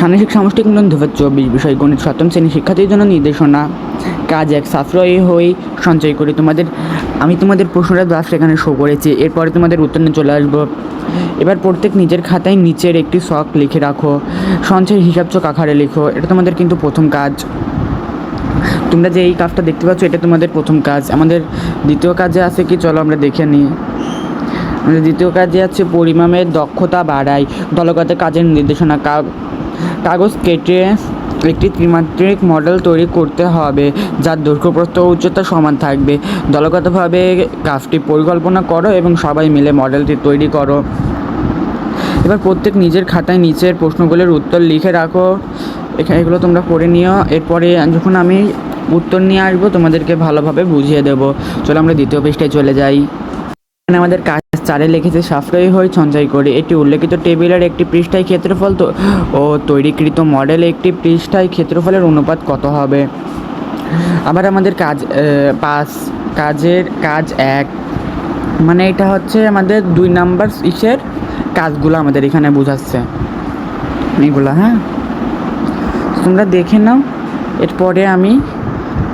সাংঘিক সামষ্টিক মূল্যায়ন দু হাজার চব্বিশ বিষয় গণিত সপ্তম শ্রেণির শিক্ষার্থীর জন্য নির্দেশনা। কাজ এক, সাশ্রয়ী হয়ে সঞ্চয় করি। তোমাদের, আমি তোমাদের প্রশ্নটা লাস্ট এখানে শো করেছি। এরপরে তোমাদের উত্তর নিয়ে চলে আসব। এবার প্রত্যেক নিজের খাতায় নিচের একটি শখ লিখে রাখো। সঞ্চয় হিসাব চোখ আকারে লিখো। এটা তোমাদের কিন্তু প্রথম কাজ। তোমরা যে এই কাজটা দেখতে পাচ্ছ, এটা তোমাদের প্রথম কাজ। আমাদের দ্বিতীয় কাজে আছে কি? চলো আমরা দেখে নিই। আমাদের দ্বিতীয় কাজে আছে পরিমাপের দক্ষতা বাড়াই। দলগত কাজের নির্দেশনা কাগজ কেটে একটি ত্রিমাত্রিক মডেল তৈরি করতে হবে, যার দৈর্ঘ্য প্রস্থ উচ্চতা সমান থাকবে। দলগতভাবে কাজটি পরিকল্পনা করো এবং সবাই মিলে মডেলটি তৈরি করো। এবার প্রত্যেক নিজের খাতায় নিচের প্রশ্নগুলোর উত্তর লিখে রাখো। এখানে এগুলো তোমরা পড়ে নিও। এরপরে যখন আমি উত্তর নিয়ে আসব, তোমাদেরকে ভালোভাবে বুঝিয়ে দেবো। চলো আমরা দ্বিতীয় পৃষ্ঠায় চলে যাই। এখানে আমাদের কাজ চারে লিখেছে, সাশ্রয়ী হয়ে সঞ্চয় করে। এটি উল্লেখিত টেবিলের একটি পৃষ্ঠায় ক্ষেত্রফল তো ও তৈরিকৃত মডেল একটি পৃষ্ঠায় ক্ষেত্রফলের অনুপাত কত হবে? আবার আমাদের কাজ পাস কাজের কাজ এক। মানে এটা হচ্ছে আমাদের দুই নাম্বার ইসের কাজগুলো আমাদের এখানে বোঝাচ্ছে। এগুলো হ্যাঁ? তোমরা দেখে নাও, এরপরে আমি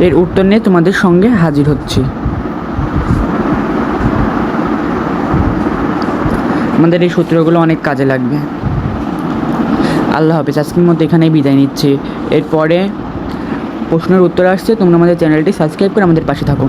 এর উত্তর নিয়ে তোমাদের সঙ্গে হাজির হচ্ছি। আমাদের এই সূত্রগুলো অনেক কাজে লাগবে। আল্লাহ হাফিজ, আজকের মধ্যে এখানেই বিদায় নিচ্ছি। এরপরে প্রশ্নের উত্তর আসছে, তোমরা আমাদের চ্যানেলটি সাবস্ক্রাইব করে আমাদের পাশে থাকো।